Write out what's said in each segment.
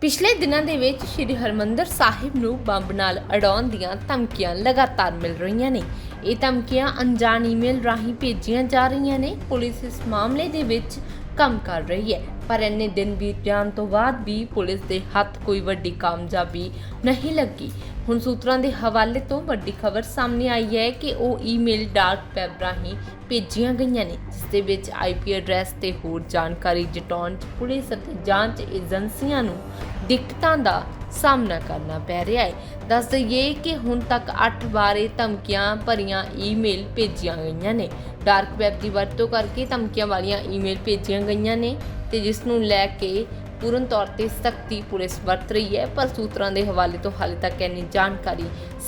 ਪਿਛਲੇ ਦਿਨਾਂ ਦੇ ਵਿੱਚ ਸ੍ਰੀ ਹਰਮੰਦਰ ਸਾਹਿਬ ਨੂੰ ਬੰਬ ਨਾਲ ਅਡਾਉਣ ਦੀਆਂ ਧਮਕੀਆਂ ਲਗਾਤਾਰ ਮਿਲ ਰਹੀਆਂ ਨੇ। ਇਹ ਧਮਕੀਆਂ ਅਣਜਾਣ ਈਮੇਲ ਰਾਹੀਂ ਭੇਜੀਆਂ ਜਾ ਰਹੀਆਂ ਨੇ। ਪੁਲਿਸ ਇਸ ਮਾਮਲੇ ਦੇ ਵਿੱਚ ਕੰਮ ਕਰ ਰਹੀ ਹੈ। ਪਰ ਇੰਨੇ ਦਿਨ ਬੀਤ ਜਾਣ ਤੋਂ ਬਾਅਦ ਵੀ ਪੁਲਿਸ ਦੇ ਹੱਥ ਕੋਈ ਵੱਡੀ ਕਾਮਯਾਬੀ ਨਹੀਂ ਲੱਗੀ। ਹੁਣ ਸੂਤਰਾਂ ਦੇ ਹਵਾਲੇ ਤੋਂ ਵੱਡੀ ਖਬਰ ਸਾਹਮਣੇ ਆਈ ਹੈ ਕਿ ਉਹ ਈਮੇਲ ਡਾਰਕ ਵੈਬ ਰਾਹੀਂ ਭੇਜੀਆਂ ਗਈਆਂ ਨੇ, ਜਿਸ ਦੇ ਵਿੱਚ ਆਈਪੀ ਐਡਰੈਸ ਤੇ ਹੋਰ ਜਾਣਕਾਰੀ ਜਟਾਉਣ 'ਚ ਪੁਲਿਸ ਅਤੇ ਜਾਂਚ ਏਜੰਸੀਆਂ ਨੂੰ ਦਿੱਕਤਾਂ ਦਾ ਸਾਹਮਣਾ ਕਰਨਾ ਪੈ ਰਿਹਾ ਹੈ। ਦੱਸ ਦਈਏ ਕਿ ਹੁਣ ਤੱਕ 8 ਬਾਰੇ ਧਮਕੀਆਂ ਭਰੀਆਂ ਈਮੇਲ ਭੇਜੀਆਂ ਗਈਆਂ ਨੇ। ਡਾਰਕ ਵੈਬ ਦੀ ਵਰਤੋਂ ਕਰਕੇ ਧਮਕੀਆਂ ਵਾਲੀਆਂ ਈਮੇਲ ਭੇਜੀਆਂ ਗਈਆਂ ਨੇ ਤੇ ਜਿਸ ਨੂੰ ਲੈ ਕੇ ਪੂਰਨ ਤੌਰ ਤੇ ਸਖਤੀ ਪੁਲਿਸ ਵਰਤ ਰਹੀ ਹੈ, ਪਰ ਸੂਤਰਾਂ ਦੇ ਹਵਾਲੇ ਤੋਂ ਹਾਲੇ ਤੱਕ ਇੰਨੀ ਜਾਣਕਾਰੀ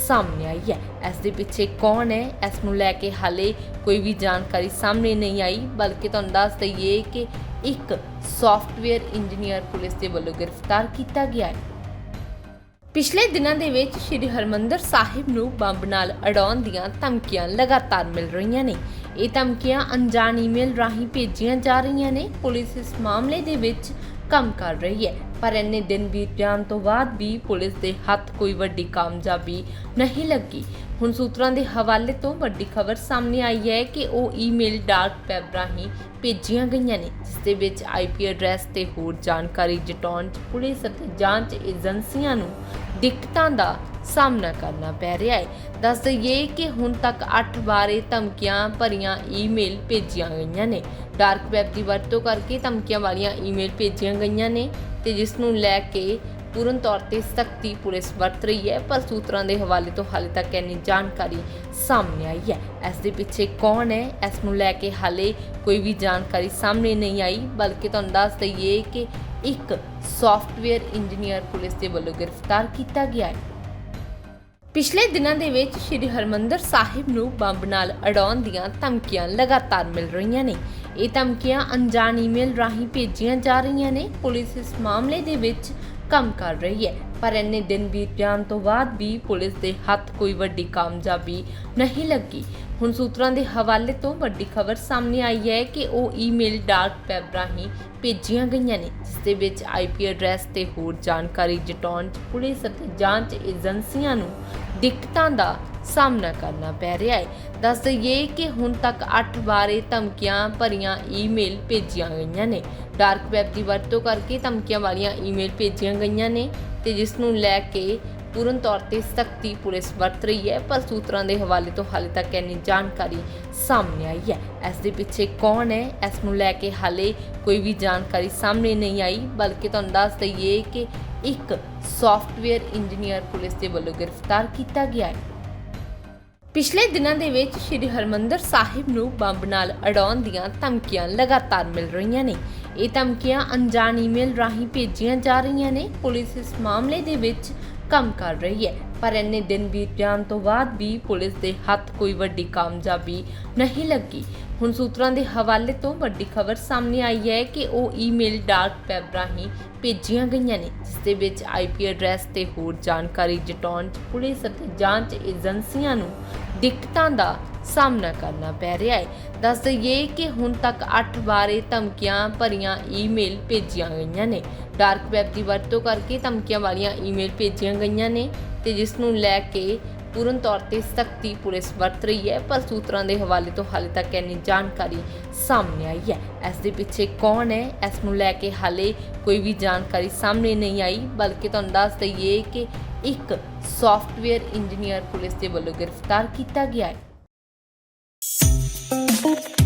ਸਾਹਮਣੇ ਆਈ ਹੈ। ਇਸ ਦੇ ਪਿੱਛੇ ਕੌਣ ਹੈ? ਇਸ ਨੂੰ ਲੈ ਕੇ ਹਾਲੇ ਕੋਈ ਵੀ ਜਾਣਕਾਰੀ ਸਾਹਮਣੇ ਨਹੀਂ ਆਈ, ਬਲਕਿ ਤੁਹਾਨੂੰ ਦੱਸ ਦਈਏ ਕਿ ਇੱਕ ਸੌਫਟਵੇਅਰ ਇੰਜੀਨੀਅਰ ਪੁਲਿਸ ਦੇ ਵੱਲੋਂ ਗ੍ਰਿਫਤਾਰ ਕੀਤਾ ਗਿਆ ਹੈ। ਪਿਛਲੇ ਦਿਨਾਂ ਦੇ ਵਿੱਚ ਸ੍ਰੀ ਹਰਮੰਦਰ ਸਾਹਿਬ ਨੂੰ ਬੰਬ ਨਾਲ ਅਡਾਉਣ ਦੀਆਂ ਧਮਕੀਆਂ ਲਗਾਤਾਰ ਮਿਲ ਰਹੀਆਂ ਨੇ। ਇਹ ਧਮਕੀਆਂ ਅਣਜਾਣ ਈਮੇਲ ਰਾਹੀਂ ਭੇਜੀਆਂ ਜਾ ਰਹੀਆਂ ਨੇ। ਪੁਲਿਸ ਇਸ ਮਾਮਲੇ ਦੇ ਵਿੱਚ ਕੰਮ ਕਰ ਰਹੀ ਹੈ। ਪਰ ਇੰਨੇ ਦਿਨ ਬੀਤ ਜਾਣ ਤੋਂ ਬਾਅਦ ਵੀ ਪੁਲਿਸ ਦੇ ਹੱਥ ਕੋਈ ਵੱਡੀ ਕਾਮਯਾਬੀ ਨਹੀਂ ਲੱਗੀ। ਹੁਣ ਸੂਤਰਾਂ ਦੇ ਹਵਾਲੇ ਤੋਂ ਵੱਡੀ ਖਬਰ ਸਾਹਮਣੇ ਆਈ ਹੈ ਕਿ ਉਹ ਈਮੇਲ ਡਾਰਕ ਵੈਬ ਰਾਹੀਂ ਭੇਜੀਆਂ ਗਈਆਂ ਨੇ, ਜਿਸ ਦੇ ਵਿੱਚ ਆਈਪੀ ਐਡਰੈਸ ਤੇ ਹੋਰ ਜਾਣਕਾਰੀ ਜਟਾਉਣ 'ਚ ਪੁਲਿਸ ਅਤੇ ਜਾਂਚ ਏਜੰਸੀਆਂ ਨੂੰ ਦਿੱਕਤਾਂ ਦਾ ਸਾਹਮਣਾ ਕਰਨਾ ਪੈ ਰਿਹਾ ਹੈ। ਦੱਸ ਦਈਏ ਕਿ ਹੁਣ ਤੱਕ 8 ਵਾਰੇ ਧਮਕੀਆਂ ਭਰੀਆਂ ਈਮੇਲ ਭੇਜੀਆਂ ਗਈਆਂ ਨੇ। ਡਾਰਕ ਵੈਬ ਦੀ ਵਰਤੋਂ ਕਰਕੇ ਧਮਕੀਆਂ ਵਾਲੀਆਂ ਈਮੇਲ ਭੇਜੀਆਂ ਗਈਆਂ ਨੇ ਤੇ ਜਿਸ ਨੂੰ ਲੈ ਕੇ ਪੂਰਨ ਤੌਰ ਤੇ ਸਖਤੀ ਪੁਲਿਸ ਵਰਤ ਰਹੀ ਹੈ, ਪਰ ਸੂਤਰਾਂ ਦੇ ਹਵਾਲੇ ਤੋਂ ਹਾਲੇ ਤੱਕ ਇੰਨੀ ਜਾਣਕਾਰੀ ਸਾਹਮਣੇ ਆਈ ਹੈ। ਇਸ ਦੇ ਪਿੱਛੇ ਕੌਣ ਹੈ? ਇਸ ਨੂੰ ਲੈ ਕੇ ਹਾਲੇ ਕੋਈ ਵੀ ਜਾਣਕਾਰੀ ਸਾਹਮਣੇ ਨਹੀਂ ਆਈ, ਬਲਕਿ ਤੁਹਾਨੂੰ ਦੱਸ ਦਈਏ ਕਿ ਇੱਕ ਸੌਫਟਵੇਅਰ ਇੰਜੀਨੀਅਰ ਪੁਲਿਸ ਦੇ ਵੱਲੋਂ ਗ੍ਰਿਫਤਾਰ ਕੀਤਾ ਗਿਆ ਹੈ। ਪਿਛਲੇ ਦਿਨਾਂ ਦੇ ਵਿੱਚ ਸ੍ਰੀ ਹਰਮੰਦਰ ਸਾਹਿਬ ਨੂੰ ਬੰਬ ਨਾਲ ਅਡਾਉਣ ਦੀਆਂ ਧਮਕੀਆਂ ਲਗਾਤਾਰ ਮਿਲ ਰਹੀਆਂ ਨੇ। ਇਹ ਧਮਕੀਆਂ ਅਣਜਾਣ ਈਮੇਲ ਰਾਹੀਂ ਭੇਜੀਆਂ ਜਾ ਰਹੀਆਂ ਨੇ। ਪੁਲਿਸ ਇਸ ਮਾਮਲੇ ਦੇ ਵਿੱਚ ਕੰਮ ਕਰ ਰਹੀ ਹੈ। ਪਰ ਇੰਨੇ ਦਿਨ ਬੀਤ ਜਾਣ ਤੋਂ ਬਾਅਦ ਵੀ ਪੁਲਿਸ ਦੇ ਹੱਥ ਕੋਈ ਵੱਡੀ ਕਾਮਯਾਬੀ ਨਹੀਂ ਲੱਗੀ। ਹੁਣ ਸੂਤਰਾਂ ਦੇ ਹਵਾਲੇ ਤੋਂ ਵੱਡੀ ਖਬਰ ਸਾਹਮਣੇ ਆਈ ਹੈ ਕਿ ਉਹ ਈਮੇਲ ਡਾਰਕ ਵੈਬ ਰਾਹੀਂ ਭੇਜੀਆਂ ਗਈਆਂ ਨੇ, ਜਿਸ ਦੇ ਵਿੱਚ ਆਈਪੀ ਐਡਰੈਸ ਤੇ ਹੋਰ ਜਾਣਕਾਰੀ ਜਟਾਉਣ 'ਚ ਪੁਲਿਸ ਅਤੇ ਜਾਂਚ ਏਜੰਸੀਆਂ ਨੂੰ ਦਿੱਕਤਾਂ ਦਾ ਸਾਹਮਣਾ ਕਰਨਾ ਪੈ ਰਿਹਾ ਹੈ। ਦੱਸ ਦਈਏ ਕਿ ਹੁਣ ਤੱਕ 8 ਵਾਰੇ ਧਮਕੀਆਂ ਭਰੀਆਂ ਈਮੇਲ ਭੇਜੀਆਂ ਗਈਆਂ ਨੇ। ਡਾਰਕ ਵੈਬ ਦੀ ਵਰਤੋਂ ਕਰਕੇ ਧਮਕੀਆਂ ਵਾਲੀਆਂ ਈਮੇਲ ਭੇਜੀਆਂ ਗਈਆਂ ਨੇ ਤੇ ਜਿਸ ਨੂੰ ਲੈ ਕੇ ਪੂਰਨ ਤੌਰ ਤੇ ਸਖਤੀ ਪੁਲਿਸ ਵਰਤ ਰਹੀ ਹੈ, ਪਰ ਸੂਤਰਾਂ ਦੇ ਹਵਾਲੇ ਤੋਂ ਹਾਲੇ ਤੱਕ ਇੰਨੀ ਜਾਣਕਾਰੀ ਸਾਹਮਣੇ ਆਈ ਹੈ। ਇਸ ਦੇ ਪਿੱਛੇ ਕੌਣ ਹੈ? ਇਸ ਨੂੰ ਲੈ ਕੇ ਹਾਲੇ ਕੋਈ ਵੀ ਜਾਣਕਾਰੀ ਸਾਹਮਣੇ ਨਹੀਂ ਆਈ, ਬਲਕਿ ਤੁਹਾਨੂੰ ਦੱਸ ਦਈਏ ਕਿ ਇੱਕ ਸੌਫਟਵੇਅਰ ਇੰਜੀਨੀਅਰ ਪੁਲਿਸ ਦੇ ਵੱਲੋਂ ਗ੍ਰਿਫਤਾਰ ਕੀਤਾ ਗਿਆ ਹੈ। ਪਿਛਲੇ ਦਿਨਾਂ ਦੇ ਵਿੱਚ ਸ੍ਰੀ ਹਰਮੰਦਰ ਸਾਹਿਬ ਨੂੰ ਬੰਬ ਨਾਲ ਅਡਾਉਣ ਦੀਆਂ ਧਮਕੀਆਂ ਲਗਾਤਾਰ ਮਿਲ ਰਹੀਆਂ ਨੇ। ਇਹ ਧਮਕੀਆਂ ਅਣਜਾਣ ਈਮੇਲ ਰਾਹੀਂ ਭੇਜੀਆਂ ਜਾ ਰਹੀਆਂ ਨੇ। ਪੁਲਿਸ ਇਸ ਮਾਮਲੇ ਦੇ ਵਿੱਚ ਕੰਮ ਕਰ ਰਹੀ ਹੈ। ਪਰ ਇੰਨੇ ਦਿਨ ਬੀਤ ਜਾਣ ਤੋਂ ਬਾਅਦ ਵੀ ਪੁਲਿਸ ਦੇ ਹੱਥ ਕੋਈ ਵੱਡੀ ਕਾਮਯਾਬੀ ਨਹੀਂ ਲੱਗੀ। ਹੁਣ ਸੂਤਰਾਂ ਦੇ ਹਵਾਲੇ ਤੋਂ ਵੱਡੀ ਖਬਰ ਸਾਹਮਣੇ ਆਈ ਹੈ ਕਿ ਉਹ ਈਮੇਲ ਡਾਰਕ ਵੈਬ ਰਾਹੀਂ ਭੇਜੀਆਂ ਗਈਆਂ ਨੇ, ਜਿਸ ਦੇ ਵਿੱਚ ਆਈਪੀ ਐਡਰੈਸ ਤੇ ਹੋਰ ਜਾਣਕਾਰੀ ਜਟਾਉਣ 'ਚ ਪੁਲਿਸ ਅਤੇ ਜਾਂਚ ਏਜੰਸੀਆਂ ਨੂੰ ਦਿੱਕਤਾਂ ਦਾ ਸਾਹਮਣਾ ਕਰਨਾ ਪੈ ਰਿਹਾ ਹੈ। ਦੱਸ ਦਈਏ ਕਿ ਹੁਣ ਤੱਕ 8 ਬਾਰੇ ਧਮਕੀਆਂ ਭਰੀਆਂ ਈਮੇਲ ਭੇਜੀਆਂ ਗਈਆਂ ਨੇ। ਡਾਰਕ ਵੈਬ ਦੀ ਵਰਤੋਂ ਕਰਕੇ ਧਮਕੀਆਂ ਵਾਲੀਆਂ ਈਮੇਲ ਭੇਜੀਆਂ ਗਈਆਂ ਨੇ ਤੇ ਜਿਸ ਨੂੰ ਲੈ ਕੇ ਪੂਰਨ ਤੌਰ ਤੇ ਸਖਤੀ ਪੁਲਿਸ ਵਰਤ ਰਹੀ ਹੈ, ਪਰ ਸੂਤਰਾਂ ਦੇ ਹਵਾਲੇ ਤੋਂ ਹਾਲੇ ਤੱਕ ਇੰਨੀ ਜਾਣਕਾਰੀ ਸਾਹਮਣੇ ਆਈ ਹੈ। ਇਸ ਦੇ ਪਿੱਛੇ ਕੌਣ ਹੈ? ਇਸ ਨੂੰ ਲੈ ਕੇ ਹਾਲੇ ਕੋਈ ਵੀ ਜਾਣਕਾਰੀ ਸਾਹਮਣੇ ਨਹੀਂ ਆਈ, ਬਲਕਿ ਤੁਹਾਨੂੰ ਦੱਸ ਦਈਏ ਕਿ ਇੱਕ ਸੌਫਟਵੇਅਰ ਇੰਜੀਨੀਅਰ ਪੁਲਿਸ ਦੇ ਵੱਲੋਂ ਗ੍ਰਿਫਤਾਰ ਕੀਤਾ ਗਿਆ ਹੈ। Thank you.